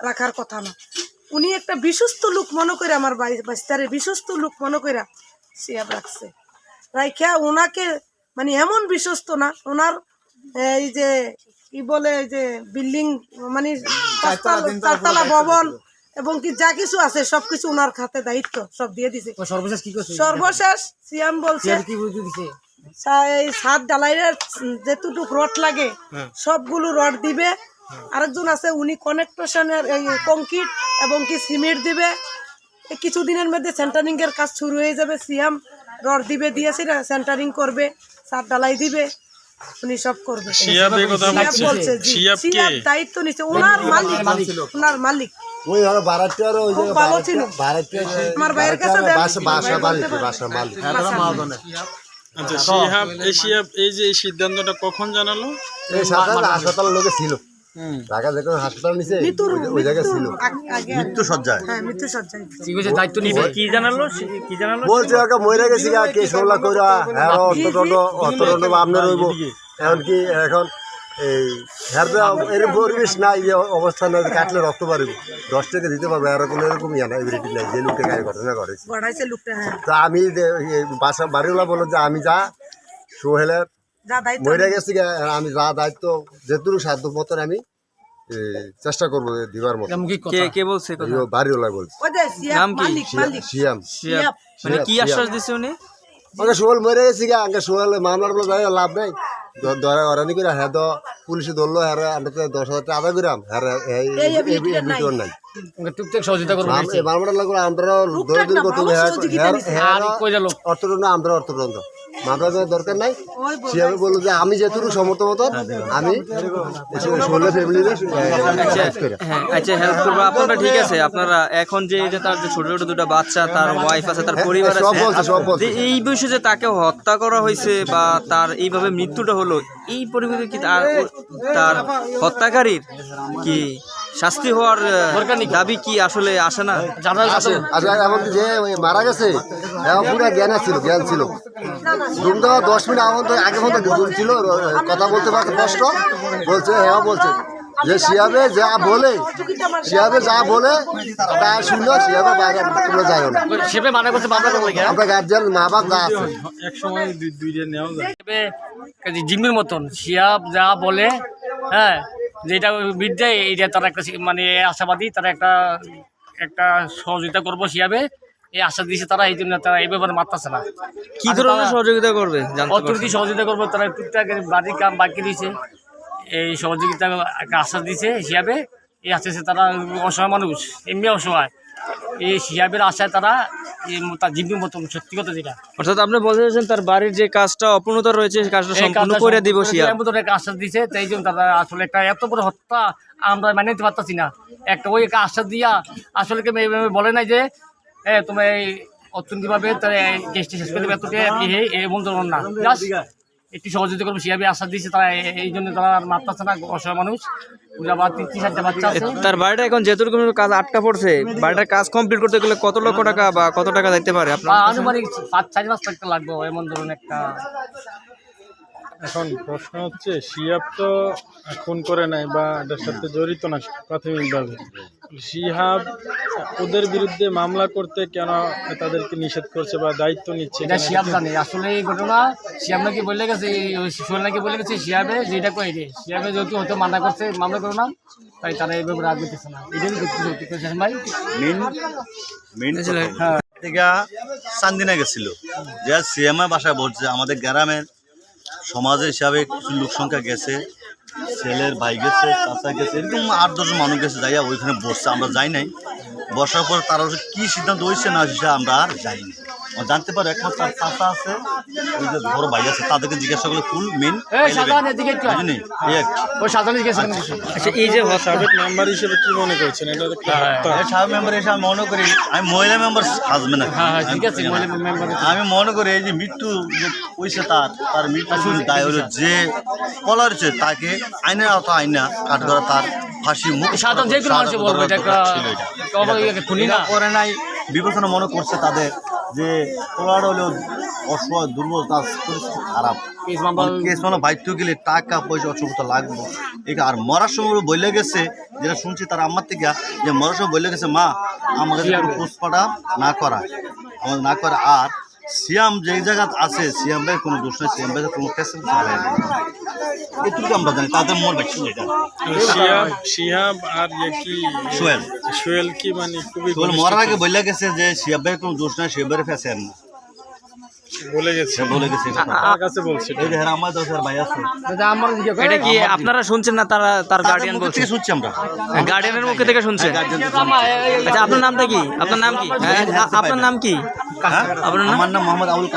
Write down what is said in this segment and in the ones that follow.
রাখার কথা না। উনি একটা বিশ্বস্ত লোক মনে করে আমার বাড়ি বাস্তারে বিশ্বস্ত লোক মনে করে সিয়াব রাখছে। রাইখা ওনাকে মানে এমন বিশ্বস্ত না ওনার এই যে কি বলে এই যে বিল্ডিং মানে চারতলা ভবন এবং কি যা কিছু আছে সবকিছু ওনার খাতে দায়িত্ব সব দিয়ে দিছে। সর্বশেষ কি করছে? সর্বশেষ সিয়াম বলছে কি বুঝতে দিছে? এই সাত ডালাইয়ের যেটুকু রড লাগে সবগুলো রড দিবে আরেকজন আছে উনি কনেকশনের এই কংক্রিট এবং কি সিমেন্ট দিবে। এই কিছুদিনের মধ্যে সেন্টারিং এর কাজ শুরু হয়ে যাবে সিয়াম রড দিবে দিয়েছে না সেন্টারিং করবে সাত ডালাই দিবে উনি সব করবে। শিয়াব এই কথা বলছে। বলছে কে? দায়িত্ব নিচ্ছে ওনার মালিক ওনার মালিক। ওই ভাড়াটিয়ার ওই আমার ভাইয়ের কাছে। বাসা বাসা ভাই মালিক। বাসা আচ্ছা শিহাব এই শিহাব এই যে সিদ্ধান্তটা কখন জানালো? এই হাসপাতালের লোকে ছিল। ঢাকা যে হাসপাতাল নিছে ওই- ওই জায়গায় ছিল। মৃত্যু সজ্জায় হ্যাঁ মৃত্যু সজ্জায় দায়িত্ব নিবে। কি জানালো? কি জানালো? বলছে ওকে মরে গেছি গা কে সোলা কইরা হ্যাঁ অর্থদণ্ড অর্থদণ্ড আমনে রইব। এখন কি এখন এই হ্যাঁ পরিবেশ নাই যে অবস্থা নাই কাটলে রক্ত পারবে দশ টাকা দিতে পারবে এরকম এরকম ইয়া নাই এবিলিটি নাই যে লোকটা গায়ে ঘটনা করেছে হ্যাঁ। তো আমি বাসা বাড়িওয়ালা বলল যে আমি যা সোহেলের মরে গেছি আমি যা দায়িত্ব যেটুকু সাধ্য মতন আমি চেষ্টা করব দিবার মতো। কে কে বলছে বাড়িওয়ালা নাম কি? মালিক মালিক। শিয়াম সিয়াব মানে কি আশ্বাস। দিছে উনি? ওকে সোহেল মরে গেছি গা আগে সোহেল মামলার বলে যাই লাভ নাই। করে হ্যাঁ তো পুলিশে ধরলো হ্যাঁ দশ হাজার টাকা হ্যাঁ ability টা নাই। এবিলিটি নাই টুকটাক সহযোগিতা করবে মাম- এই আমরা দশ দিন না, করতে ভালো সহযোগিতা দিছে। আর কই গেল অর্থদণ্ড আমরা অর্থদণ্ড মামলা দরকার নাই। ওই বলল যে আমি যেটুকু সমর্থ মতন আমি হ্যাঁ আচ্ছা হেল্প করব। আপনারা ঠিক আছে আপনারা এখন যে যে তার যে ছোট ছোট দুটো বাচ্চা তার ওয়াইফ আছে তার পরিবার হ্যাঁ, আছে এই বিষয়ে যে তাকে হত্যা করা হয়েছে বা তার এইভাবে মৃত্যুটা হলো এই পরিবেশে কি তার তার হত্যাকারীর কি শাস্তি হওয়ার দাবি কি আসলে আসে না? এখন যে ওই মারা গেছে পুরো জ্ঞান ছিল জ্ঞান ছিল। রুম দেওয়া দশ মিনিট এখন তো আগে মতো দুজন ছিল কথা বলতে পারতে কষ্ট। বলছে হ্যাঁ বলছে। যে শিয়াবে যা বলে শিয়াবে যা বলে তা শুনলো শিয়াবে বাইরে তোমরা যাইও না। সেবে মানে করছে মামলা করলে কি আমরা গার্জিয়ান মা বাপ যা আছে। এক সময় দুই দুইটা নেওয়া যায়। সেবে জিম্মির মতন। শিয়াব যা বলে হ্যাঁ যেটা বিদ্যে এটা তারা একটা মানে আশাবাদী তারা একটা একটা সহযোগিতা করব হিসাবে এই আশা দিয়েছে তারা এই জন্য তারা এই ব্যাপারে মারতেছে না। কি ধরনের সহযোগিতা করবে অর্থনীতি সহযোগিতা করবে তারা টুকটাক বাড়ির কাম বাকি দিয়েছে এই সহযোগিতা একটা আশা দিয়েছে হিসাবে এই আশা তারা অসহায় মানুষ এমনি অসহায়। এই হিসাবের আশায় তারা তার জিম্মির মতন সত্যি কথা যেটা। অর্থাৎ আপনি বলতে চাইছেন তার বাড়ির যে কাজটা অপূর্ণতা রয়েছে সেই কাজটা সম্পূর্ণ করে দিব একটা আশ্বাস দিয়েছে তাই জন্য তারা আসলে একটা এত বড় হত্যা আমরা মানে নিতে পারতাছি না। একটা ওই একটা আশ্বাস দিয়া আসলে কেউ এইভাবে বলে নাই যে হ্যাঁ তুমি এই অর্থনৈতিকভাবে তারা এই কেসটি শেষ করে দেবে এতটা এই- এমন ধরনের না। একটি সহযোগিতা করব সেভাবে আশ্বাস দিয়েছে তারা এই- জন্য তারা মারতেছে না অসহায় মানুষ। তার বাড়িটা এখন যেহেতু কাজ আটকা পড়ছে বাড়িটার কাজ কমপ্লিট করতে গেলে কত লক্ষ টাকা বা কত টাকা দিতে পারে আপনার আনুমানিক পাঁচ চারি পাঁচ লাখ টাকা লাগবে এমন ধরুন একটা এখন প্রশ্ন হচ্ছে শিয়াব তো খুন করে নাই বা এটার সাথে জড়িত না প্রাথমিকভাবে। শিহাব ওদের বিরুদ্ধে মামলা করতে কেন তাদেরকে নিষেধ করছে বা দায়িত্ব নিচ্ছে এটা? শিয়াব জানে। আসলে এই ঘটনা শিয়াব নাকি বলে গেছে সোহেল নাকি বলে গেছে শিয়াবে যেটা কই রে শিয়াবে যেহেতু হয়তো মানা করছে মামলা করো না তাই তারা এই ব্যাপারে আগে না। এটাই করেছেন ভাই? মেন মেন থেকে চান্দিনা গেছিল। যে সিএমআই বাসায় বলছে আমাদের গ্রামের সমাজের হিসাবে কিছু লোক সংখ্যা গেছে, ছেলের ভাই গেছে, চাচা গেছে, এরকম আট দশজন মানুষ গেছে যাইয়া ওইখানে বসছে, আমরা যাই নাই। বসার পর তারা কি সিদ্ধান্ত হয়েছে না সেটা আমরা আর যাইনি আমরা জানতে পারো একমাত্র তার চাচা আছে ওই যে বড় ভাই আছে তাদেরকে জিজ্ঞাসা করলে ফুল মেন আচ্ছা এই যে সাবেক মেম্বার হিসেবে কি মনে করছেন? এটা মেম্বার আমি মনে করি আমি মহিলা মেম্বার হাজবেন্ড হ্যাঁ হ্যাঁ ঠিক আছে মহিলা মেম্বার আমি মনে করি এই যে মৃত্যু হয়েছে তার তার মৃত্যু দায় হলো যে বলা হয়েছে তাকে আইনের আওতা আইনা কাঠগড়া তার ফাঁসি মুখ সাধারণ যে কোনো মানুষ বলব না? এটা করে নাই। বিবেচনা মনে করছে তাদের যে পোলার হলেও অসহায় দুর্বল তার পরিস্থিতি খারাপ। কেস মানে বাইতে গেলে টাকা পয়সা অসুবিধা লাগবে। এই আর মরার সময় বলে গেছে যেটা শুনছি তার আমার থেকে যে মরার সময় বলে গেছে মা আমাকে পোস্টপাটা না করা আমাদের না করা আর সিয়াম যে জায়গা আছে সিয়াম ভাই কোনো দোষ নাই সিয়াম ভাই কোনো পেশেন্ট চালায় না এটুকু আমরা জানি তাদের মন বাচ্চা এটা। সিয়াম শিহাব আর ইয়ে কি? সোহেল। সোহেল কি মানে খুবই মরার আগে বলে গেছে যে সিয়াম ভাই কোনো দোষ নাই সিয়াম ভাই ফেসে না বলে গেছে। বলে গেছে এটা। তার কাছে বলছে। এই যে হ্যাঁ আমার দশ ভাই আছে। আমার এটা কি আপনারা শুনছেন না তারা তার গার্ডিয়ান বলছে? থেকে শুনছি আমরা। গার্ডিয়ানের মুখে থেকে শুনছেন? আচ্ছা আপনার নামটা কি? আপনার নাম কি? হ্যাঁ, আপনার নাম কি? হ্যাঁ? আপনার নাম? আমার নাম মোহাম্মদ আবুল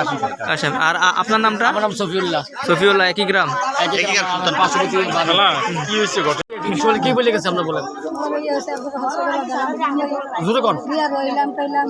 কাসিম আর আপনার নামটা? আমার নাম সফিউল্লাহ সফিউল্লাহ একই গ্রাম। কি হয়েছে ঘটনা? আসলে কি বলে গেছে আমরা বলেন। জোরে কইলাম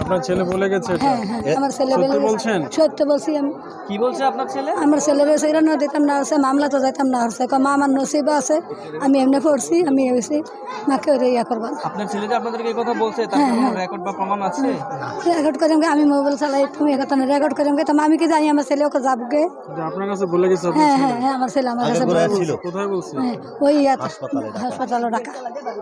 আপনার ছেলে বলে গেছে হ্যাঁ হ্যাঁ আমার ছেলে বলে বলছেন? সত্য বলছি আমি। কি বলছে আপনার ছেলে? আমার ছেলের সেরা না দিতাম না আছে মামলা তো যাইতাম না হচ্ছে কয় মা আমার নসিব আছে আমি এমনি পড়ছি আমি হয়েছি মাকে ওরে ইয়া করবা। আপনার ছেলে যে আপনাদেরকে এই কথা বলছে তার হ্যাঁ, কোনো রেকর্ড বা প্রমাণ আছে? রেকর্ড করেন আমি মোবাইল চালাই তুমি কথা না রেকর্ড করেন তো আমি কি জানি আমার ছেলে ওকে যাবগে আপনার কাছে বলে গেছে হ্যাঁ হ্যাঁ হ্যাঁ আমার ছেলে আমার কাছে বলে ছিল? কোথায় বলছে? হ্যাঁ, ওই ইয়াতে হাসপাতালে ডাকা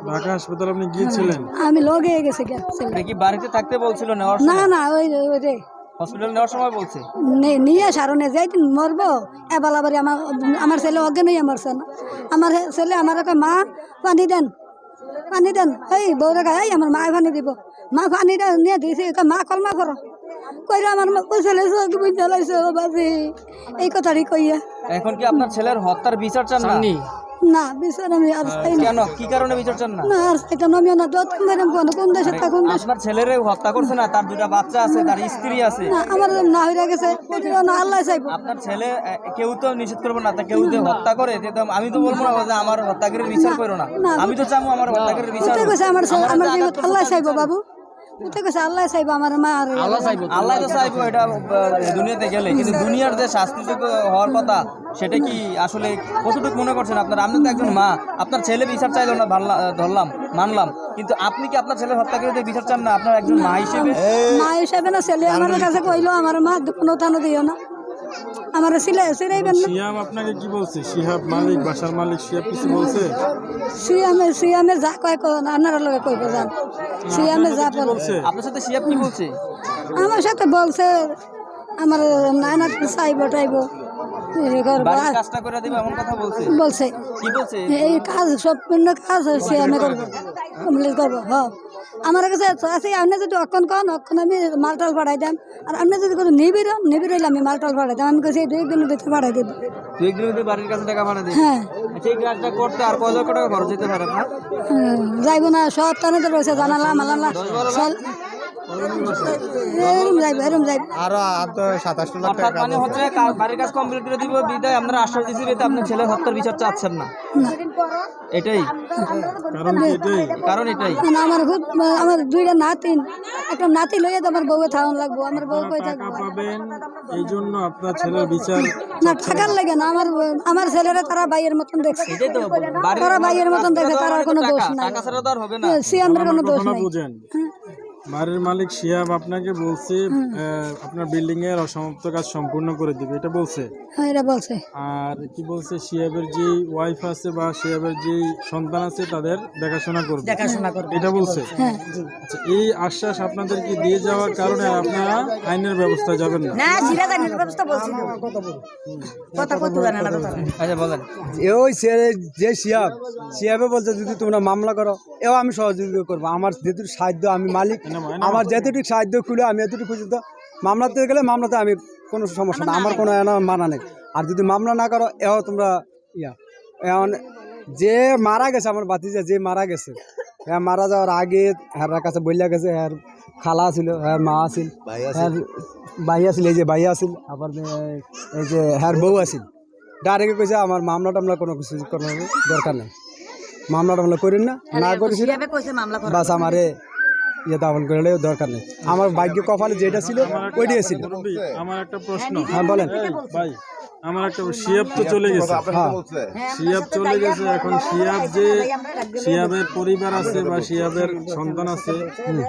ঢাকা। হাসপাতালে আপনি গিয়েছিলেন? আমি লগে গেছি গে ছেলে। কি বাড়িতে থাকতে বলছিল নেওয়ার না না ওই ওই রে হসপিটাল নেওয়ার সময় বলছে? নে- নিয়ে সারণে যাইদিন মরবো। এবেলা বাড়ি আমার আমার ছেলে অজ্ঞান হয়ে মরছে না। আমার ছেলে আমার কয়, মা পানি দেন পানি দেন। এই বউরে গায়ে এই আমার মা পানি দিব। মা পানি দেন নিয়ে দিয়েছি মা কলমা করো। কইরা আমার ছেলে বুঝতে লাইছে ও বাজি এই কথাটি কইয়া। এখন কি আপনার ছেলের হত্যার বিচার চান না না বিচার আমি আর চাই না। কেন? কি কারণে বিচার চান না? না আর চাইতাম না, আমিও না যত মেরাম কোন কোন দেশে তা আপনার ছেলের হত্যা করছে না? তার দুটা বাচ্চা আছে তার স্ত্রী আছে। না আমার না গেছে। ওটিও না আল্লাহ চাইব। আপনার ছেলে কেউ তো নিষেধ করব না তা কেউ যে হত্যা করে যে তো আমি তো বলব না যে আমার হত্যাকারীর বিচার করো না। আমি তো চাবো আমার হত্যাকারীর বিচার আমার আমার আল্লাহ চাইব বাবু। আল্লাহ চাইব আমার মা আর আল্লাহ চাইব আল্লাহ তো চাইব এটা দুনিয়াতে গেলে। কিন্তু দুনিয়ার যে শাস্তিযোগ্য হওয়ার কথা সেটা কি আসলে কতটুকু মনে করছেন আপনার? আপনি তো একজন মা আপনার ছেলে বিচার চাইল না ধরলাম মানলাম। কিন্তু আপনি কি আপনার ছেলের করে বিচার চান না? আপনার একজন মা হিসেবে? মা হিসেবে না ছেলে আমার কাছে কইলো আমার মা কোনো দিও না। আমার সিলাই সিলাইবেন না সিয়াম আপনাকে কি বলছে? সিহাব মালিক বাসার মালিক শিহাব কিছু বলছে? সিয়ামে সিয়ামে যা কয় কোন আপনারা লগে কইব যান সিয়ামে যা বলে। বলছে? আপনার সাথে সিয়াব কি বলছে? আমার সাথে বলছে আমার নানা চাইব টাইব। কাজটা করে দেবে এমন কথা বলছে? বলছে। কি বলছে? এই কাজ সম্পূর্ণ কাজ হচ্ছে আমি করব। কমপ্লিট করব হ। আমার কাছে আছে আপনি যদি অক্ষণ কন অক্ষণ আমি মালটাল পাঠাই দাম আর আপনি যদি কোনো নিবির নিবির হইলে আমি মালটাল পাঠাই দাম আমি কাছে দুই দিনের ভিতরে পাঠাই দেবো। দুই একদিনের মধ্যে বাড়ির কাছে টাকা ভাড়া দেবে? হ্যাঁ। আচ্ছা এই কাজটা করতে আর কয় লক্ষ টাকা খরচ যেতে পারে যাইব না সব টানে তো রয়েছে জানালা মালালা এরম যাইব এরম যাইব অর্থাৎ মানে হচ্ছে বাড়ির কাজ কমপ্লিট করে দিব বিদায়। আপনারা আশ্বাস দিচ্ছি যে আপনার ছেলের হত্যার বিচার চাচ্ছেন না। না। এটাই। কারণ এটাই। কারণ এটাই। আমার খুব আমার দুইটা নাতিন একটা নাতি লইয়া তো আমার থাউন লাগবো আমার বউ কই থাকব? এই জন্য আপনার ছেলের বিচার না টাকার লাগে না আমার আমার ছেলেরা তারা বাইয়ের মতন দেখছে। তারা বাইয়ের মতন দেখে তার আর কোনো দোষ নাই। টাকা ছাড়া তো আর হবে না। সিয়ামের কোনো দোষ নাই। বুঝেন বাড়ির মালিক শিহাব আপনাকে বলছি আহ, আপনার বিল্ডিং এর অসমাপ্ত কাজ সম্পূর্ণ করে দিবে এটা বলছে? হ্যাঁ এটা বলছে। আর কি বলছে শিয়াবের যে ওয়াইফ আছে বা শিয়াবের যে সন্তান আছে তাদের দেখাশোনা করবে। দেখাশোনা করবে। এটা বলছে? হ্যাঁ। আচ্ছা এই আশ্বাস আপনাদেরকে দিয়ে যাওয়ার কারণে আপনারা আইনের ব্যবস্থা যাবেন না? না সিরাজ আইনের ব্যবস্থা বলছিল কথা কত জানা না আচ্ছা বলেন। ওই যে সিয়াব সিয়াবে বলছে যদি তোমরা মামলা করো এও আমি সহযোগিতা করব। আমার যেটুকু সাহায্য আমি মালিক আমার যেতটুকু সাহায্য খুলে আমি এতটুকু পর্যন্ত মামলাতে গেলে মামলাতে আমি কোনো সমস্যা না আমার কোনো এনা মানা নেই। আর যদি মামলা না করো এও তোমরা ইয়া এখন যে মারা গেছে আমার বাতিজা যে মারা গেছে হ্যাঁ মারা যাওয়ার আগে হ্যার কাছে বইলা গেছে হ্যার খালা ছিল হ্যাঁ মা আছিল হ্যার ভাই আছিল এই যে ভাই আছিল আবার এই যে হ্যার বউ আছিল। ডাইরেক্ট কইছে আমার মামলা টামলা কোনো কিছু করার দরকার নেই। মামলা টামলা করেন না না করেছি বাস আমারে ইয়ে দাফন করলে দরকার নেই। আমার ভাগ্য কপালে যেটা ছিল ওইটাই ছিল। আমার একটা প্রশ্ন। হ্যাঁ বলেন। ভাই আমার একটা শিয়াব তো চলে গেছে। হ্যাঁ। শিয়াব চলে গেছে। এখন শিয়াব যে শিয়াবের পরিবার আছে বা শিয়াবের সন্তান আছে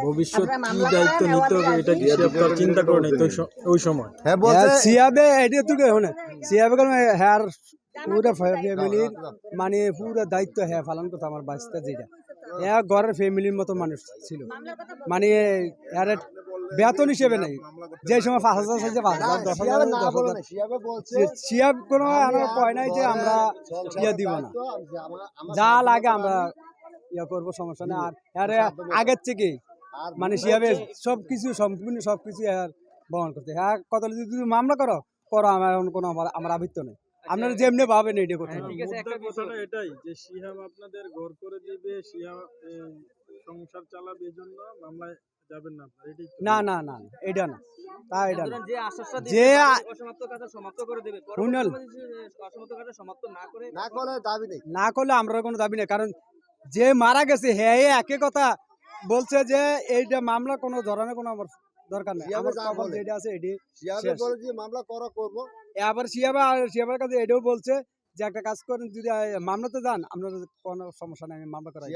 ভবিষ্যৎ কি দায়িত্ব নিতে হবে এটা কি শিয়াব তার চিন্তা করে নেই ওই সময়। হ্যাঁ হ্যাঁ, সিয়াবে এটা তুই হনে সিয়াবে কোনো হ্যার পুরো ফ্যামিলির মানে পুরো দায়িত্ব হ্যাঁ পালন করতো আমার বাচ্চা যেটা। হ্যাঁ ঘরের ফ্যামিলির মতো মানুষ ছিল। মানে এর বেতন হিসেবে নেই। যে সময় পাঁচ হাজার চাইছে পাঁচ হাজার দশ হাজার দশ সিয়াব কোনো কয় নাই যে আমরা ইয়ে দিব না। যা লাগে আমরা ইয়ে করব সমস্যা নেই। আর আগের থেকে মানে সিয়াবে সব কিছু সম্পূর্ণ সব কিছু আর বহন করতে হ্যাঁ কত যদি তুমি মামলা করো করো আমার কোনো আমার আমার আবৃত্ত নেই। আপনারা যেমনি ভাবেন এটা করতে হবে। মুদ্রা কথাটা এটাই যে শিহাব আপনাদের ঘর করে দিবে শিহাব এ, সংসার চালাবে এই জন্য মামলায় যাবেন না? না না না এটা না তা এটা না যে আশ্বাসটা যে অসমাপ্ত সমাপ্ত করে দেবে শুনুন। অসমাপ্ত সমাপ্ত না করে না করে দাবি নেই না করলে আমরা কোনো দাবি নেই কারণ যে মারা গেছে হ্যাঁ একই কথা বলছে যে এইটা মামলা কোনো ধরনের কোনো আমার দরকার নেই আমার যেটা আছে এটি শিয়াবে বলে যে মামলা করা করব আবার শিয়াবা শিয়াবার কাছে এটাও বলছে যে একটা কাজ করেন যদি মামলাতে যান আপনার কোনো সমস্যা নেই আমি মামলা করাই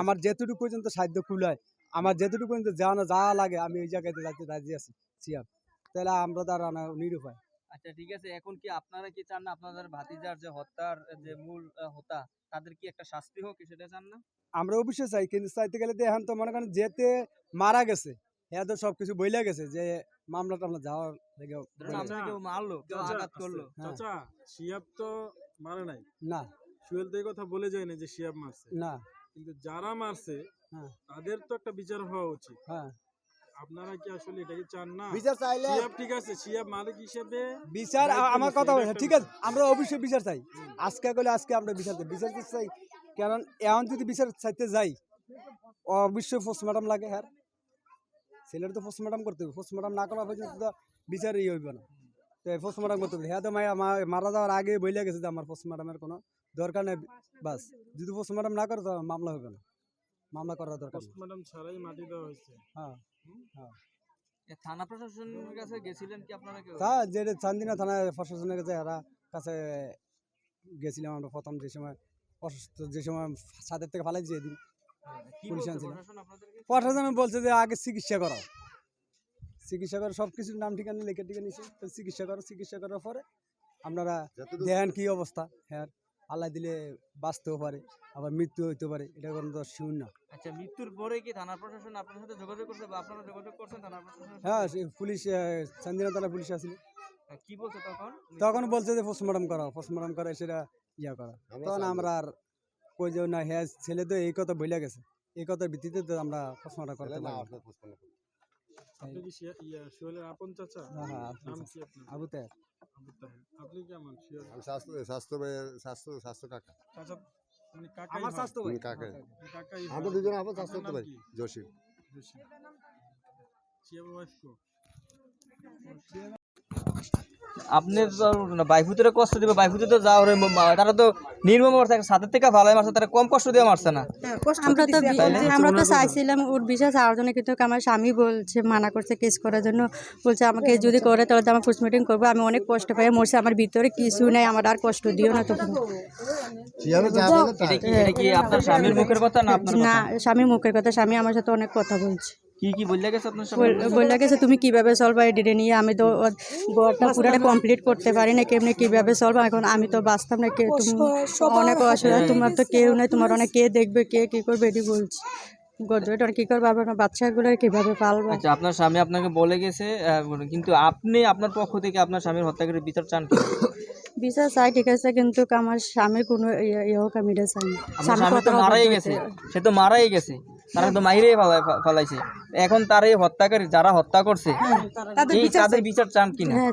আমার যেটুকু পর্যন্ত সাহায্য কুলায় আমার যেটুকু পর্যন্ত যাওয়ানো যা লাগে আমি ওই জায়গাতে যাইতে রাজি আছি শিয়াব তাহলে আমরা তার নিরুপায় আচ্ছা ঠিক আছে এখন কি আপনারা কি চান না আপনাদের ভাতিজার যে হত্যার যে মূল আহ, হোতা তাদের কি একটা শাস্তি হোক সেটা চান না? আমরা অবশ্যই চাই কিন্তু চাইতে গেলে তো এখন তো মনে করেন যেতে মারা গেছে হ্যাঁ তো সব কিছু বইলে গেছে যে মামলা টামলা যাওয়ার থেকে আমরা কেউ মারলো কেউ আঘাত করল। হ্যাঁ। চাচা শিয়াব তো মারে নাই। না। সুয়েল তো এই কথা বলে যায় না যে শিয়াব মারছে। না। কিন্তু যারা মারছে হ্যাঁ। তাদের তো একটা বিচার হওয়া উচিত। হ্যাঁ। আপনারা কি আসলে এটাকে চান না? বিচার চাইলে শিয়াব ঠিক আছে শিয়াব মালিক হিসেবে বিচার আমার কথা ঠিক আছে আমরা অবশ্যই বিচার চাই। আজকে করলে আজকে আমরা বিচার চাই। বিচার তো চাই কারণ এখন যদি বিচার চাইতে যাই অবশ্যই পোস্টমর্টম লাগে হ্যাঁ। ছেলের তো পোস্টমর্টম করতে হবে। পোস্টমর্টম না করা পর্যন্ত তো বিচার ইয়ে হইবে না। তো পোস্টমর্টম করতে হবে। হ্যাঁ তো মায়া মারা যাওয়ার আগে বইলে গেছে যে আমার পোস্টমর্টমের কোনো দরকার নেই। বাস যদি পোস্টমর্টম না করে তো মামলা হবে না। মামলা করার দরকার পোস্টমর্টম ছাড়াই মাটি দেওয়া হয়েছে। হ্যাঁ এ থানা প্রশাসনের কাছে গেছিলেন কি আপনারা যে চান্দিনা থানায় প্রশাসনের কাছে এরা কাছে গেছিলাম আমরা প্রথম যে সময় অসুস্থ যে সময় ছাদের থেকে ফালাই পুলিশ বলছে আনছিল। প্রশাসন বলছে যে আগে চিকিৎসা করো চিকিৎসা করো সব কিছুর নাম ঠিকানা লিখে টিকে নিছে তো চিকিৎসা করো চিকিৎসা করার পরে আপনারা দেখেন কি অবস্থা। হ্যাঁ আল্লাহ দিলে বাঁচতেও পারে আবার মৃত্যু হইতে পারে এটা কোনো তো শিউন না আচ্ছা মৃত্যুর পরে কি থানা প্রশাসন আপনার সাথে যোগাযোগ করছে বা আপনারা যোগাযোগ করছেন থানা প্রশাসন হ্যাঁ পুলিশ চান্দিনা থানা পুলিশ আসলে। কি বলছে তখন? তখন বলছে যে পোস্টমর্টম করা পোস্টমর্টম করে সেটা ইয়া করা তখন আমরা আর কই যে না হ্যাঁ ছেলে তো এই কথা বইলা গেছে। এই কথার ভিত্তিতে তো আমরা প্রশ্নটা করতে পারি আপনি কি ইয়া, সোহেলের আপন চাচা? হ্যাঁ, হ্যাঁ, নাম কি আপনার? আবু তাহের। আবু তাহের। আপনি কেমন? শিওর আমি স্বাস্থ্য স্বাস্থ্য স্বাস্থ্য স্বাস্থ্য কাকা। চাচা মানে কাকাই আমার স্বাস্থ্য ভাই। কাকা। আমরা। দুজনে আপন। শিয়াবের কো? আপনি তো বাইফুতের কষ্ট দিবে বাইফুতে তো যাও রে তারা তো নির্মম অবস্থা সাথে থেকে ভালো মারছে তারা কম কষ্ট দিয়ে মারছে না। আমরা তো আমরা তো চাইছিলাম ওর বিশ্বাস হওয়ার জন্য কিন্তু আমার স্বামী বলছে মানা করছে কেস করার জন্য। বলছে আমাকে যদি করে তাহলে তো আমার পোস্টমর্টম করব। আমি অনেক কষ্ট পাই মরছে আমার ভিতরে কিছু নেই আমার আর কষ্ট দিও না তো শিয়াবে যা বলে তাই। এটা কি আপনার স্বামীর মুখের কথা না আপনার না স্বামীর মুখের কথা স্বামী আমার সাথে অনেক কথা বলছে। কি কি বললে গেছে আপনার তুমি কীভাবে এডিটে নিয়ে? আমি তো পুরোটা কমপ্লিট করতে পারি না কেমনি কীভাবে চলবা এখন আমি তো বাঁচতাম না কে তুমি অনেক অসুবিধা তোমার তো কেউ নেই তোমার অনেক কে দেখবে কে কি করবে এটি বলছি। গর্জটা কি করবে আবার বাচ্চাগুলো কীভাবে পালবা? আচ্ছা আপনার স্বামী আপনাকে বলে গেছে কিন্তু আপনি আপনার পক্ষ থেকে আপনার স্বামীর বিচার চান বিচার চাই ঠিক আছে কিন্তু আমার স্বামীর কোনো ইয়ে ইয়ে হোক আমি এটা চাই তো মারাই গেছে সে তো মারাই গেছে। তারা তো মাইরেই ফেলা- ফে- ফেলাইছে। এখন তার এই হত্যাকারী যারা হত্যা করছে তাদের বিচার চান কিনা? হ্যাঁ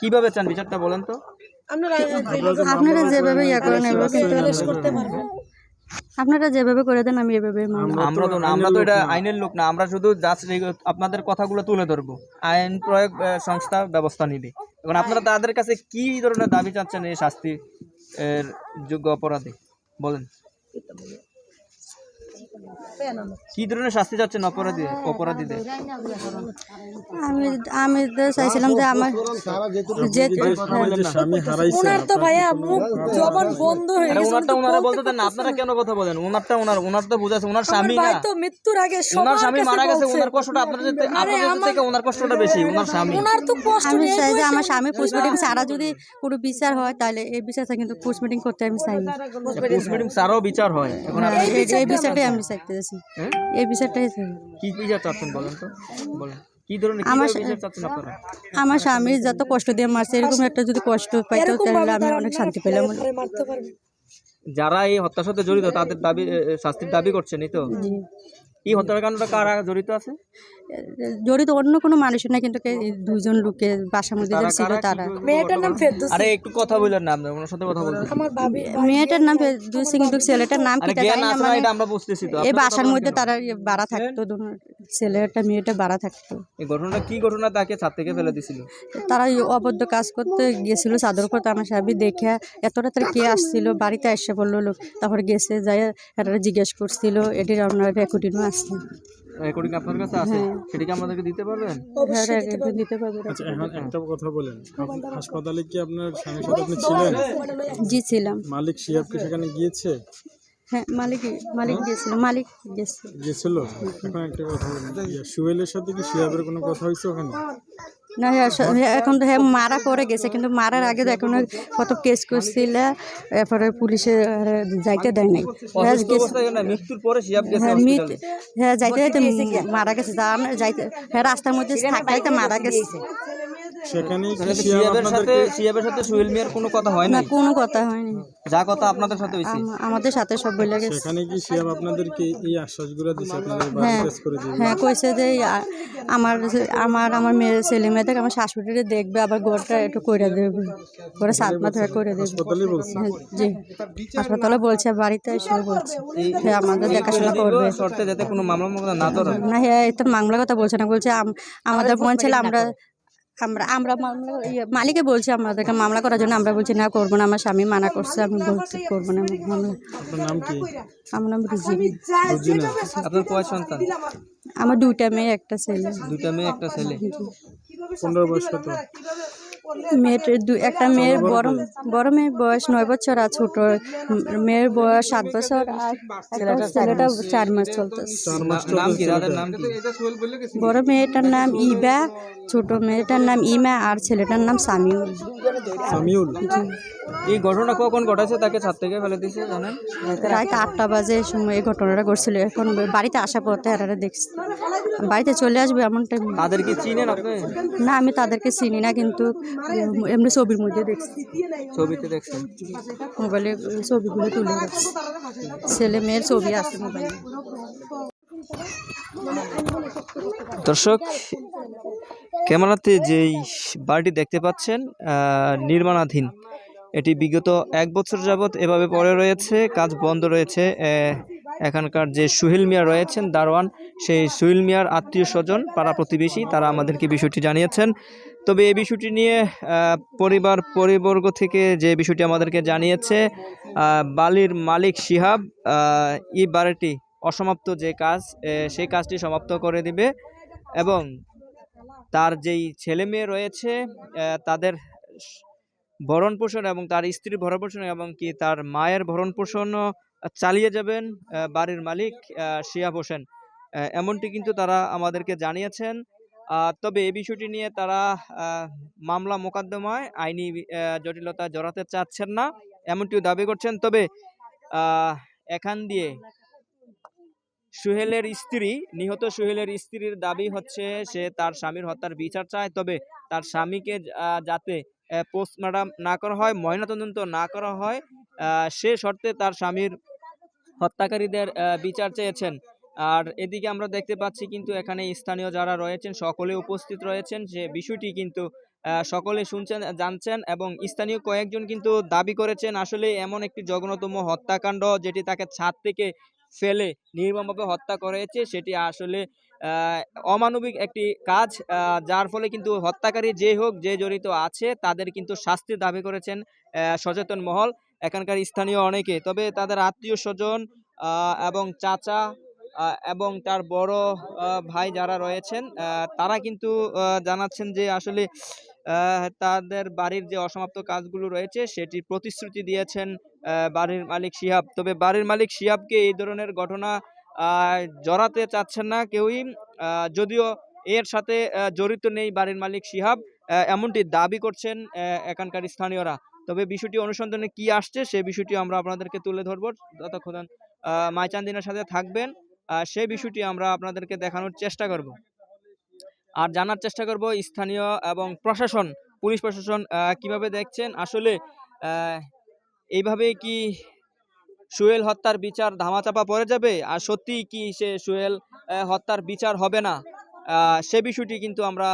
কীভাবে চান বিচারটা বলেন তো? আপনারা যেভাবে ইয়ে করে আপনারা যেভাবে করে দেন আমি এভাবে আমরা তো আমরা তো এটা আইনের লোক না। আমরা শুধু জাস্ট আপনাদের কথাগুলো তুলে ধরবো। আইন প্রয়োগ সংস্থা ব্যবস্থা নিবে। এখন আপনারা তাদের কাছে কি ধরনের দাবি চাচ্ছেন এই শাস্তি এর যোগ্য অপরাধে? বলেন। কি ধরনের শাস্তি চাচ্ছেন অপরাধী অপরাধীদের? আমি আমি তো চাইছিলাম যে আমার যে ওই যে স্বামী হারাইছে ওনার তো ভাইয়া মুখ জবান বন্ধ হয়ে গেছে ওনারটা ওনারা বলতে দেন না আপনারা কেন কথা বলেন? ওনারটা ওনার ওনার তো ওনার স্বামী না। তো মৃত্যুর আগে ওনার স্বামী মারা গেছে ওনার কষ্টটা আপনাদের থেকে আপনাদের থেকে ওনার কষ্টটা বেশি ওনার স্বামী। ওনার তো কষ্ট আমি চাই যে আমার স্বামী পোস্টমর্টম ছাড়া যদি কোনো বিচার হয় তাহলে এই বিচারটা কিন্তু পোস্টমর্টম করতে আমি চাই পোস্টমর্টম ছাড়াও বিচার হয়। এখন হ্যাঁ, এই- বিচারটাই আমি হ্যাঁ? এই বিচারটাই কি বিচার চাচ্ছেন বলেন তো? বলেন। কি ধরনের আমার স্বামী যত কষ্ট দিয়ে মারছে এরকম একটা যদি কষ্ট পাইতো তাহলে আমি অনেক শান্তি পেলাম। যারা এই হত্যার সাথে জড়িত তাদের দাবি শাস্তির দাবি করছেন এই তো এই এই হত্যাকাণ্ডটা কারা জড়িত আছে? জড়িত অন্য কোনো মানুষের না কিন্তু এই দুইজন লোকে বাসার মধ্যে তারা ছিল তারা। মেয়েটার নাম ফেরদৌসি। আরে একটু কথা বললেন না আপনি ওনার সাথে কথা বলতে আমার ভাবি মেয়েটার নাম ফেরদৌসি কিন্তু ছেলেটার নাম কি জানি না মানে এটা আমরা বুঝতেছি তো এই বাসার মধ্যে তারা ইয়ে বাড়া থাকতো দুনো- ছেলেটা মেয়েটা বাড়া থাকতো। এই ঘটনাটা কি ঘটনা তাকে ছাদ থেকে ফেলে দিছিল? তারা অবদ্ধ কাজ করতে গেছিল চাদর করতে আমার স্বামী দেখে এতটা তার কে আসছিল বাড়িতে এসে বলল লোক তারপরে গেছে যাই এটা জিজ্ঞেস করছিল এটির আপনার রেকর্ডিংও আসছে রেকর্ডিং আপনার কাছে আছে? হ্যাঁ। সেটা কি আমাদেরকে দিতে পারবেন? হ্যাঁ দিতে পারবে আচ্ছা এখন একটা কথা বলেন। হাসপাতালে কি আপনার স্বামীর সাথে আপনি ছিলেন? জি ছিলাম। মালিক শিহাব কি সেখানে গিয়েছে? হ্যাঁ মালিক মালিক গেছিল মালিক গেছিল গেছিল এখন একটা কথা বলেন। সুহেলের সাথে কি শিহাবের কোনো কথা হয়েছে ওখানে? না হ্যাঁ হ্যাঁ, এখন তো হ্যাঁ মারা পরে গেছে কিন্তু মারার আগে তো এখন কত কেস করছিল এরপরে পুলিশে যাইতে দেয় নাই। হ্যাঁ, হ্যাঁ যাইতে যাইতে মারা গেছে যাইতে হ্যাঁ রাস্তার মধ্যে থাকতে মারা গেছে। সাথে সাথে সোহেল মিয়ার কোনো কথা হয় না না কোনো কথা হয়নি। যা কথা আপনাদের সাথে হয়েছে আম- আমাদের সাথে সব বলে গেছে। সেখানে কি শিহাব আপনাদেরকে এই আশ্বাসগুলো দিচ্ছে আপনাদের বাড়ি হ্যাঁ করে দিবে হ্যাঁ কইছে যে আমার আমার আমার মেয়ের ছেলে মেয়েদের আমার শাশুড়িরে দেখবে আবার গোড়টা একটু করে দেবে। করে সাত ধরে করে দেবে। হাসপাতালে বলছে। হ্যাঁ, জি। হাসপাতালে বলছে বাড়িতে এসে বলছে। হ্যাঁ আমাদের দেখাশোনা করবে। শর্তে যাতে কোনো মামলা মামলা না ধরে না হ্যাঁ এটা মামলা কথা বলছে না বলছে আমাদের মন ছিল আমরা আমরা আমরা ইয়ে, মালিকে বলছি আমাদেরকে মামলা করার জন্য আমরা বলছি না করব না আমার স্বামী মানা করছে আমি বলছি করব না মামলা আপনার নাম কি? আমার নাম আপনার কয় সন্তান? আমার দুইটা মেয়ে একটা ছেলে। দুইটা মেয়ে একটা ছেলে। পনেরো বয়স কত? মেয়ের দু একটা মেয়ের বড় বড় মেয়ের বয়স নয় বছর আর ছোট মেয়ের বয়স সাত বছর আর ছেলেটা চার মাস চলতেছে। না- নাম কি? তাদের নাম কি? বড় মেয়েটার নাম ইবা ছোট মেয়েটার নাম ইমা আর ছেলেটার নাম সামিউল। সামিউল। এই ঘটনা কখন ঘটেছে? তাকে ছাদ থেকে ফেলে দিয়েছে জানেন? রাত আটটা বাজে সময় এই ঘটনাটা ঘটছিল। এখন বাড়িতে আসা পথে এরা দেখছি। বাড়িতে চলে আসবে এমন টাইম তাদের কি চিনেন আপনি? না আমি তাদেরকে চিনি না কিন্তু এমনি ছবির মধ্যে দেখছি। ছবিতে দেখছেন? মোবাইলে ছবিগুলো তুলে রাখছি ছেলে মেয়ের ছবি আছে মোবাইলে। দর্শক ক্যামেরাতে যেই বাড়িটি দেখতে পাচ্ছেন আহ, নির্মাণাধীন। এটি বিগত এক বছর যাবৎ এভাবে পড়ে রয়েছে, কাজ বন্ধ রয়েছে এখানকার যে সুহেল মিয়া রয়েছেন, দারোয়ান, সেই সুহেল মিয়ার আত্মীয় স্বজন, পাড়া প্রতিবেশী, তারা আমাদেরকে বিষয়টি জানিয়েছেন। তবে এই বিষয়টি নিয়ে পরিবার পরিবর্গ থেকে যে বিষয়টি আমাদেরকে জানিয়েছে বালির মালিক শিহাব এই বাড়িটি অসমাপ্ত যে কাজ সেই কাজটি সমাপ্ত করে দিবে এবং তার যেই ছেলে মেয়ে রয়েছে তাদের ভরণ পোষণ এবং তার স্ত্রীর ভরণ পোষণ এবং কি তার মায়ের ভরণ পোষণও চালিয়ে যাবেন বাড়ির মালিক শিহাব হোসেন। এমনটি কিন্তু তারা আমাদেরকে জানিয়েছেন। তবে এই বিষয়টি নিয়ে তারা মামলা মোকদ্দমায় আইনি জটিলতা জড়াতে চাচ্ছেন না, এমনটিও দাবি করছেন। তবে এখান দিয়ে সুহেলের স্ত্রী, নিহত সুহেলের স্ত্রীর দাবি হচ্ছে সে তার স্বামীর হত্যার বিচার চায়। তবে তার স্বামীকে যাতে পোস্টমর্টম না করা হয়, ময়নাতদন্ত না করা হয় সে শর্তে তার স্বামীর হত্যাকারীদের বিচার চেয়েছেন। আর এদিকে আমরা দেখতে পাচ্ছি কিন্তু এখানে স্থানীয় যারা রয়েছেন, সকলে উপস্থিত রয়েছেন। যে বিষয়টি কিন্তু সকলে শুনছেন, জানছেন এবং স্থানীয় কয়েকজন কিন্তু দাবি করেছেন, আসলে এমন একটি জঘন্যতম হত্যাকাণ্ড যেটি তাকে ছাদ থেকে ফেলে নির্মমভাবে হত্যা করেছে, সেটি আসলে অমানবিক একটি কাজ যার ফলে কিন্তু হত্যাকারী যে হোক, যে জড়িত আছে, তাদের কিন্তু শাস্তির দাবি করেছেন সচেতন মহল, এখানকার স্থানীয় অনেকে। তবে তাদের আত্মীয় স্বজন এবং চাচা এবং তার বড় ভাই যারা রয়েছেন তারা কিন্তু জানাচ্ছেন যে আসলে তাদের বাড়ির যে অসমাপ্ত কাজগুলো রয়েছে সেটির প্রতিশ্রুতি দিয়েছেন বাড়ির মালিক শিহাব। তবে বাড়ির মালিক শিহাবকে এই ধরনের ঘটনা জড়াতে চাচ্ছেন না কেউই। যদিও এর সাথে জড়িত নেই বাড়ির মালিক শিহাব এমনটি দাবি করছেন এখানকার স্থানীয়রা। তবে বিষয়টি অনুসন্ধানে কি আসছে সে বিষয়টি আমরা আপনাদেরকে তুলে ধরবো। ততক্ষণ মাইচান্দিনের সাথে থাকবেন। সেই বিষয়টি আমরা আপনাদেরকে দেখানোর চেষ্টা করব। আর জানার চেষ্টা করব স্থানীয় এবং প্রশাসন, পুলিশ প্রশাসন কীভাবে দেখছেন? আসলে এইভাবে কি সুয়েল হত্যার বিচার ধামাচাপা পড়ে যাবে? আর সত্যি কি সে সুয়েল হত্যার বিচার হবে না? সে বিষয়টি কিন্তু আমরা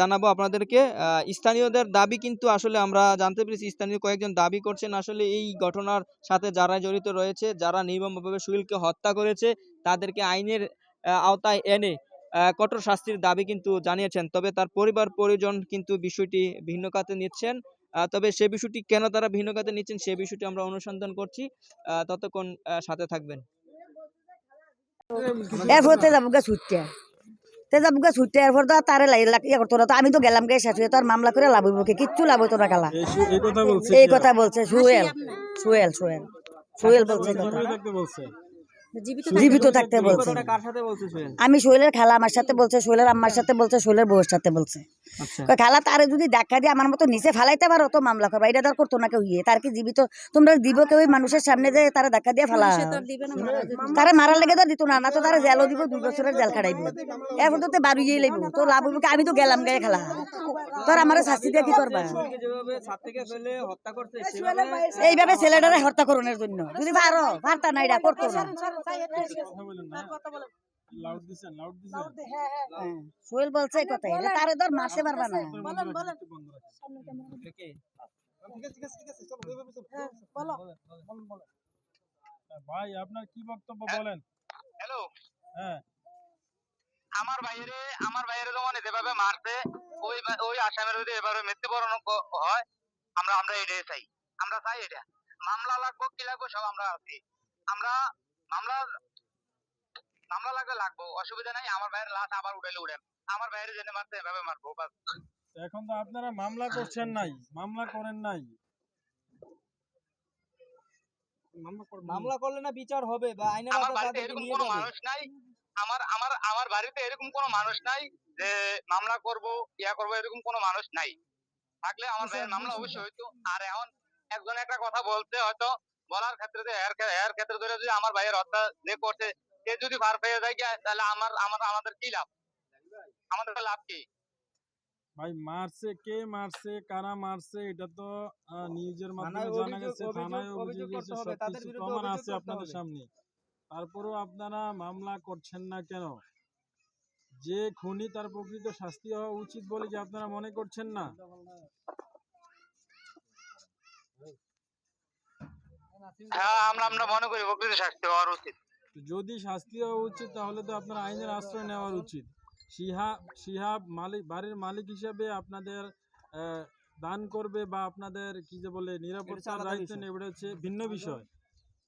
জানাব আপনাদেরকে। স্থানীয়দের দাবি কিন্তু আসলে আমরা জানতে পেরেছি, স্থানীয় কয়েকজন দাবি করছেন আসলে এই ঘটনার সাথে যারা জড়িত রয়েছে, যারা নির্মমভাবে সুয়েলকে হত্যা করেছে, তাদেরকে আইনের আওতায় এনে কঠোর শাস্তির দাবি কিন্তু জানিয়েছেন। তবে তার পরিবার পরিজন কিন্তু বিষয়টি ভিন্ন খাতে নিচ্ছেন। তবে সে বিষয়টি কেন তারা ভিন্ন খাতে নিচ্ছেন সে বিষয়টি আমরা অনুসন্ধান করছি। ততক্ষণ সাথে থাকবেন। এরপর এরপর তো তারে ইয়ে করতো না। তো আমি তো গেলাম গে শেষ হয়ে তো আর মামলা করে লাভ হইব কিচ্ছু লাভ হইতো না কালা এই কথা বলছে এই শিহাব। কথা বলছে সুয়েল। সুয়েল সুয়েল। সুয়েল বলছে জীবিত থাকতে বলছে। কথাটা কার সাথে বলছে সোহেল আমি শৈলের খালা আমার সাথে বলছে শৈলের আম্মার সাথে বলছে শৈলের বউয়ের সাথে বলছে। খালা তারে যদি ধাক্কা দিয়ে আমার মতো নিচে ফালাইতে পারো তো মামলা করবা এটা তার করতো না কেউ ইয়ে। তার কি জীবিত? তোমরা দিব কেউ মানুষের সামনে যে তারা ধাক্কা দিয়ে ফেলা তারা মারার লেগে তো দিত না না তো তারা জেলও দিব দুই বছরের জেল খাটাইব এরপর তো বাড়িয়ে লাগবো তো লাভ হইব আমি তো গেলাম গায়ে খেলা। তোর আমার শাস্তি দিয়ে কি করবা? এইভাবে ছেলেটারে হত্যা করণের জন্য। যদি পারো পারতা না এটা করতো না। লাউড দিছেন লাউড দিছেন? হ্যাঁ, সোহেল বলছে কথাই তারে মারতে পারবা না। বন্ধ রাখেন? ভাই আপনার কি বক্তব্য বলেন? হ্যালো। হ্যাঁ। আমার বাইরে আমার বাইরে যখন যেভাবে মারছে ওই ওই আসামের যদি এভাবে মৃত্যুবরণ হয় আমরা আমরা এটাই চাই। আমরা চাই এটা। মামলা লাগবো কি লাগবো সব আমরা আছি। আমরা মামলা মামলা লাগবে লাগবো অসুবিধা নাই আমার বাইরের লাশ আবার উঠাইলে উঠেন আমার বাইরে জেনে মারতে এভাবে মারবো বাস। এখন তো আপনারা মামলা করছেন নাই মামলা করেন নাই। মামলা করলে না বিচার হবে বা আইনের আমার আওতায় বাড়িতে এরকম নিয়ে কোনো যাবে। মানুষ নাই আমার আমার আমার বাড়িতে এরকম কোনো মানুষ নাই যে মামলা করব ইয়া করব এরকম কোনো মানুষ নাই। থাকলে আমার ভাইয়ের মামলা অবশ্যই হইতো। আর এখন একজন একটা কথা বলতে হয়তো বলার ক্ষেত্রে যে এর ক্ষেত্রে ধরে যদি আমার ভাইয়ের হত্যা যে করছে সে যদি পার পেয়ে যায় গিয়া, তাহলে আমার আমার আমাদের কি লাভ? আমাদের লাভ কি? ভাই মারছে কে মারছে কারা মারছে এটা তো নিউজের মাধ্যমে জানা গেছে থানায় অভিযোগ করতে হবে, তাদের সবকিছু বিরুদ্ধে প্রমাণ আছে আপনাদের সামনে। তারপরেও আপনারা মামলা করছেন না কেন? যে খুনি তার প্রকৃত শাস্তি হওয়া উচিত বলে কি আপনারা মনে করছেন না? হ্যাঁ আমরা আমরা মনে করি প্রকৃত শাস্তি হওয়ার উচিত। যদি শাস্তি হওয়া উচিত তাহলে তো আপনার আইনের আশ্রয় নেওয়ার উচিত। শিহাব শিহাব মালিক বাড়ির মালিক হিসেবে আপনাদের দান করবে বা আপনাদের কি যে বলে নিরাপত্তার দায়িত্ব নেবে এটা হচ্ছে ভিন্ন বিষয়।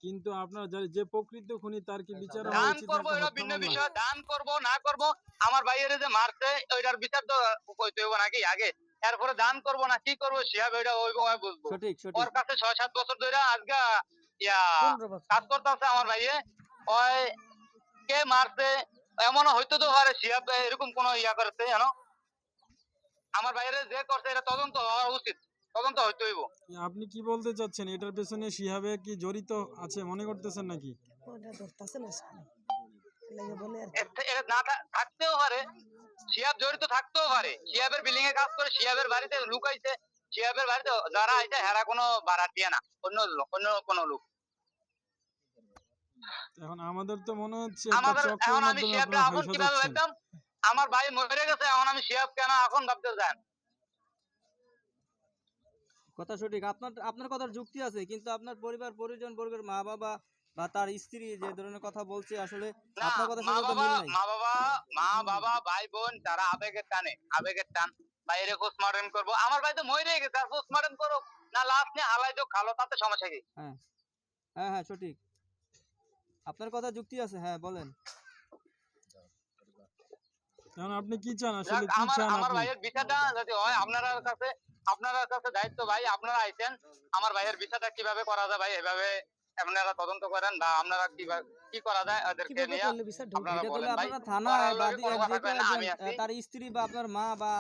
কিন্তু আপনার যে- প্রকৃত খুনি তার কি বিচার হওয়া দান করব এটা ভিন্ন বিষয়। দান করব না করব আমার ভাইয়ের যে মারছে ওইটার বিচার তো কইতে হইব নাকি আগে? এরপরে দান করব না কি করব শিহাব ওইটা ওই ওই বুঝব। সঠিক সঠিক। ওর কাছে ছয় সাত বছর ধরে আজকে ইয়া। কাজ করতেছে আমার ভাইয়ে। ওই কে মারছে হইতো তো পারে এরকম কোন ইয়া করছে জানো? আমার বাইরে যে করছে এটা তদন্ত হওয়া উচিত। তদন্ত হইতে হইব। আপনি কি বলতে চাচ্ছেন? এটার পেছনে শিহাবে কি জড়িত আছে মনে করতেছেন নাকি? না থাকতেও পারে। জড়িত থাকতেও পারে। বিল্ডিং এ কাজ করে শিয়াবের বাড়িতে লুকাইছে। শিয়াবের বাড়িতে যারা আইছে হেরা কোনো ভাড়াটিয়া না। অন্য লোক অন্য কোনো লোক। এখন আমাদের তো মনে হচ্ছে আমাদের এখন আমি আপনারা এখন কীভাবে ভাবতাম আমার ভাই মরে গেছে এখন আমি শিয়াব কেন এখন ভাবতে যান কথা সঠিক। আপনার আপনার কথার যুক্তি আছে কিন্তু আপনার পরিবার পরিজন বর্গের মা বাবা বা তার স্ত্রী যে ধরনের কথা বলছে আসলে আপনার কথার মা সাথে বাবা মিল নাই। মা বাবা মা বাবা ভাই বোন তারা আবেগের টানে আবেগের টান। বাইরে পোস্টমর্টম করব। আমার ভাই তো মরে গেছে আর পোস্টমর্টম করো না লাশ নিয়ে হালাই তো খালো তাতে সমস্যা কি? হ্যাঁ। হ্যাঁ হ্যাঁ সঠিক। আপনার কথা যুক্তি আছে হ্যাঁ বলেন। এখন আপনি কি চান আসলে? কি চান আমার ভাইয়ের বিচারটা যদি হয় আপনার কাছে আপনার কাছে দায়িত্ব ভাই আপনারা আইছেন আমার ভাইয়ের বিচারটা কীভাবে করা যায় ভাই এভাবে আপনারা তদন্ত করেন বা আপনারা কীভাবে কি করা যায় ওদেরকে নিয়ে? আপনারা বলেন ভাই। আপনারা থানায় করার লগে বাদী কোনো যে কথা কেউ কয় না, আমি একজন, আছি। আহ, তার স্ত্রী বা আপনার মা বা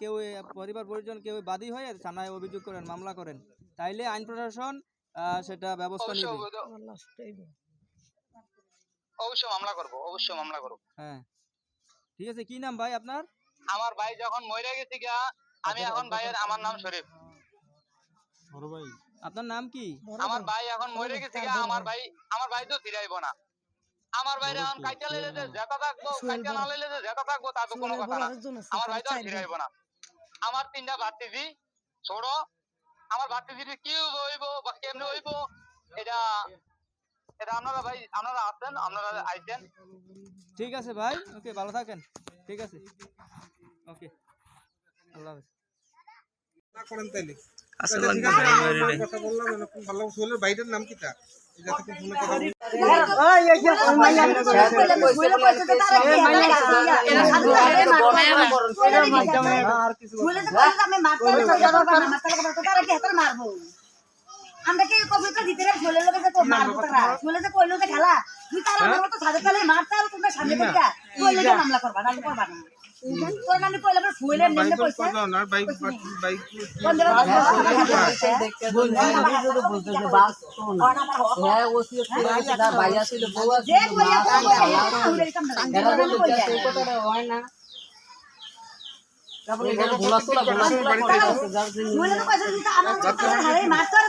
কেউ পরিবার পরিজন কেউ বাদী হয়ে থানায় অভিযোগ করেন মামলা করেন তাইলে আইন প্রশাসন আহ, সেটা ব্যবস্থা নেবে। অবশ্যই- মামলা করব অবশ্যই মামলা করব। হ্যাঁ। ঠিক আছে কি নাম ভাই আপনার? আমার ভাই যখন মরে গেছে গিয়া আমি এখন ভাইয়ের আমার নাম শরীফ। বড় ভাই। আপনার নাম কি? আমার ভাই। ভাই এখন মরে গেছে গিয়া আমার ভাই। আমার ভাই তো ফিরাইব না। আমার ভাইরে এখন কাইটা লইলে যে জেতা থাকব কাইটা না লইলে যে জেতা থাকব তা তো কোনো কথা না। আমার ভাই তো ফিরাইব না। আমার তিনটা ভাতিজি ছোট। আমার ভাতিজির কি হইব বা কেমনে হইব এটা এটা আপনারা ভাই আপনারা আছেন আপনারা আইছেন ঠিক আছে ভাই ওকে ভালো থাকেন ঠিক আছে ওকে আল্লাহ হাফেজ আমরা কি কবিতা দিতে রে ঝোলে লোকে তো মারবো তারা ঝোলে যে কইলো যে খেলা তুই তারা বলো তো সাথে খেলে মারতে আর তোমরা সামনে থেকে কইলে যে মামলা করবা না করবা না তোর নামে কইলে পরে ফুলে নেমে কইছে না বাইক বাইক কোন যে কইয়া হয় না বলে তো কইছে আমার হারে মারতে